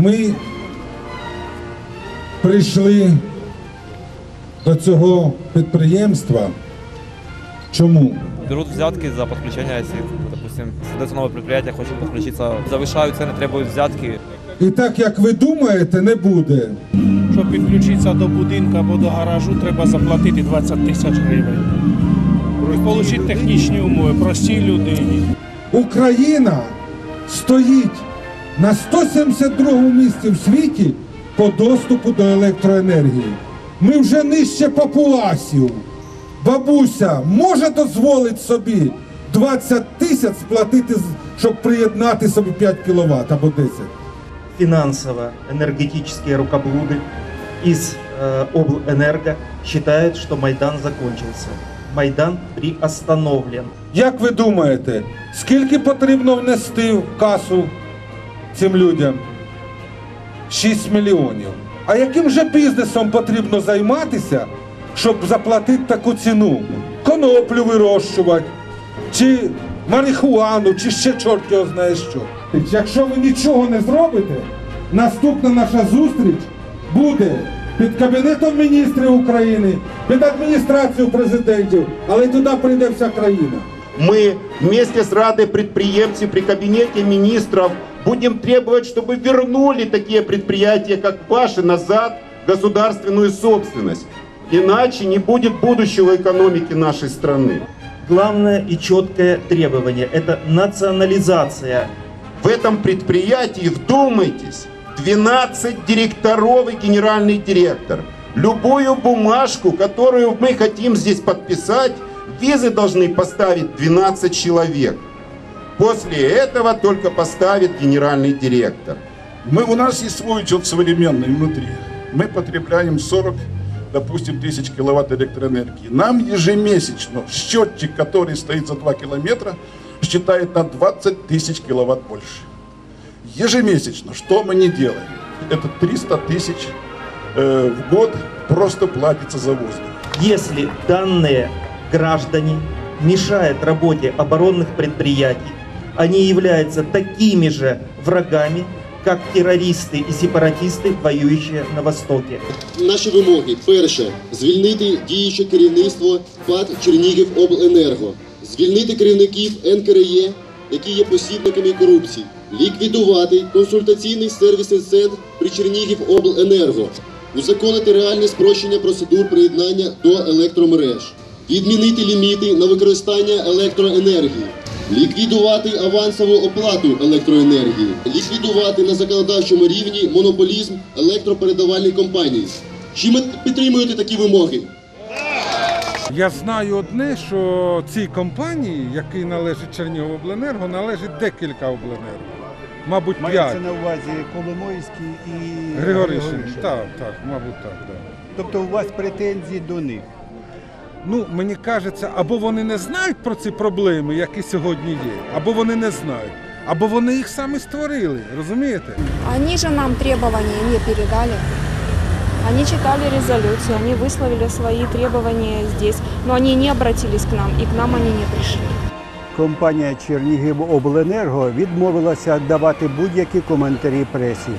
Ми прийшли до цього підприємства. Чому? Берут взятки за подключение, если, допустим, создается новое предприятие, хочет подключиться, завышают цены, требуют взятки. І так як ви думаєте, не буде. Щоб підключитися до будинку або до гаражу, треба заплатити 20 тисяч гривень. Отримати технічні умови простій людині. Україна стоїть на 172 місці в світі по доступу до електроенергії. Ми вже нижче папуасів. Бабуся може дозволити собі 20 тисяч сплатити, з- щоб приєднати собі 5 кВт або 10. финансово-энергетические рукоблуды из э, облэнерго считают, что Майдан закончился. Майдан приостановлен. Як ви думаєте, скільки потрібно внести в касу Цим людям? 6 мільйонів. А яким же бізнесом потрібно займатися, щоб заплатити таку ціну? Коноплю вирощувати, чи марихуану, чи ще чорт його знає що. Якщо ви нічого не зробите, наступна наша зустріч буде під Кабінетом міністрів України, під адміністрацією президентів, але й туди прийде вся країна. мы вместе с Радой предприемцев при Кабинете министров будем требовать, чтобы вернули такие предприятия, как ваши, назад в государственную собственность. Иначе не будет будущего экономики нашей страны. Главное и четкое требование – это национализация. В этом предприятии, вдумайтесь, 12 директоров и генеральный директор. Любую бумажку, которую мы хотим здесь подписать, визы должны поставить 12 человек. После этого только поставит генеральный директор. Мы, у нас есть свой учет современный внутри. Мы потребляем 40, допустим, тысяч киловатт электроэнергии. Нам ежемесячно счетчик, который стоит за 2 километра, считает на 20 тысяч киловатт больше. Ежемесячно. Что мы не делаем? Это 300 тысяч э, в год просто платится за воздух. Если данные граждане мешают работе оборонных предприятий, они являются такими же врагами, как террористы и сепаратисты, воюющие на Востоке. Наші вимоги: перше звільнити діюче керівництво ПАД Чернігівобленерго, звільнити керівників НКРЕ, які є посібниками корупції, ліквідувати консультаційний сервісний центр при Чернігівобленерго, узаконити реальне спрощення процедур приєднання до електромереж, відмінити ліміти на використання електроенергії. Ліквідувати авансову оплату електроенергії, ліквідувати на законодавчому рівні монополізм електропередавальних компаній. Чи ми підтримуєте такі вимоги? Я знаю одне, що цій компанії, якій належить Чернігівобленерго, належить декілька обленерго. Мабуть, Мається на увазі Коломойський і Григоришин. Так, так, мабуть, так. Да. Тобто у вас претензії до них. Ну, мені кажеться, або вони не знають про ці проблеми, які сьогодні є, або вони не знають, або вони їх самі створили, розумієте? Они же нам требования не передали. Они читали резолюцию, они высловили свои требования здесь, но они не обратились к нам, и к нам они не пришли. Компанія Чернігівобленерго відмовилася давати будь-які коментарі пресі.